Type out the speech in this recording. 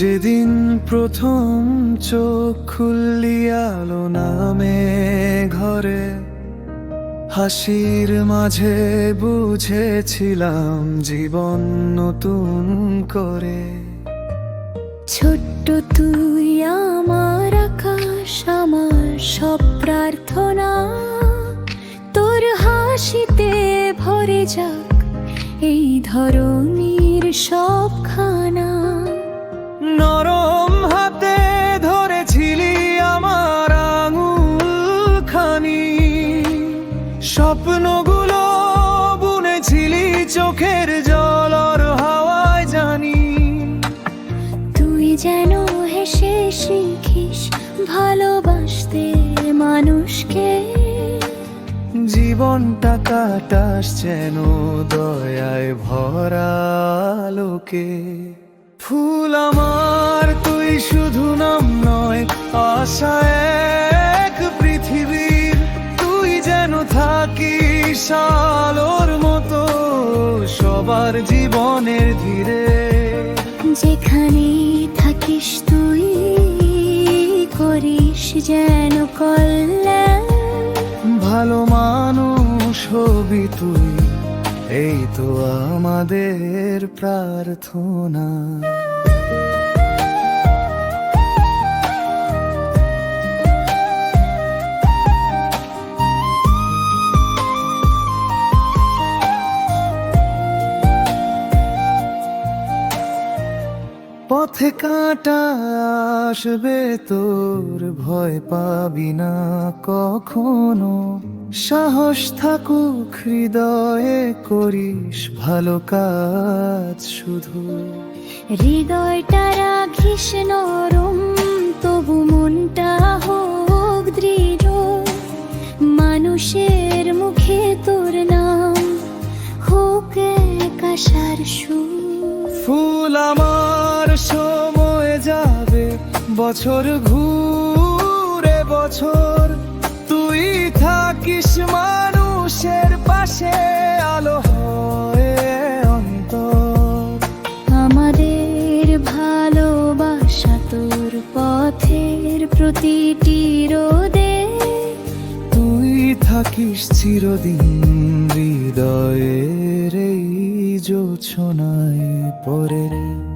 যেদিন প্রথম চোখ খুললি আলো নামে ঘরে, হাসির মাঝে বুঝেছিলাম জীবন নতুন করে। ছোট্ট তুই আমার আকাশ, আমার সব প্রার্থনা। তোর হাসিতে ভরে যাক, এই ধরনীর সবখানা। চোখের জলর হাওয়ায় জানি। তুই যেন হেসে শিখিস ভালোবাসতে মানুষকে। জীবনটা কাটাস যেন দয়ায় ভরা লোকে। ফুল আমার তুই শুধু নাম নয় আশা এক পৃথিবীর। তুই যেন থাকিস আলোর মতো সবার জীবনের ধীরে। যেখানে থাকিস তুই করিস যেন কল্যাণ। ভালো মানুষ হবি তুই এই তো আমাদের প্রার্থনা। পথে কাটা আসবে তোর ভয় পাবি না কখনো। সাহস থাকুক, হৃদয়ে করিস ভালো কাজ শুধু। হৃদয়টা রাখিস নরম, তবু মনটা হোক দৃঢ়। মানুষের মুখে তোর নাম, হোক এক আশার সুর। ফুল আমার সময় যাবে বছর ঘুরে বছর। তুই থাকিস মানুষের পাশে আলো হয়ে অন্তর। আমাদের ভালোবাসা তোর পথের প্রতিটি রোদে। তুই থাকিস চিরদিন হৃদয়ের এই জোছনায়। por él.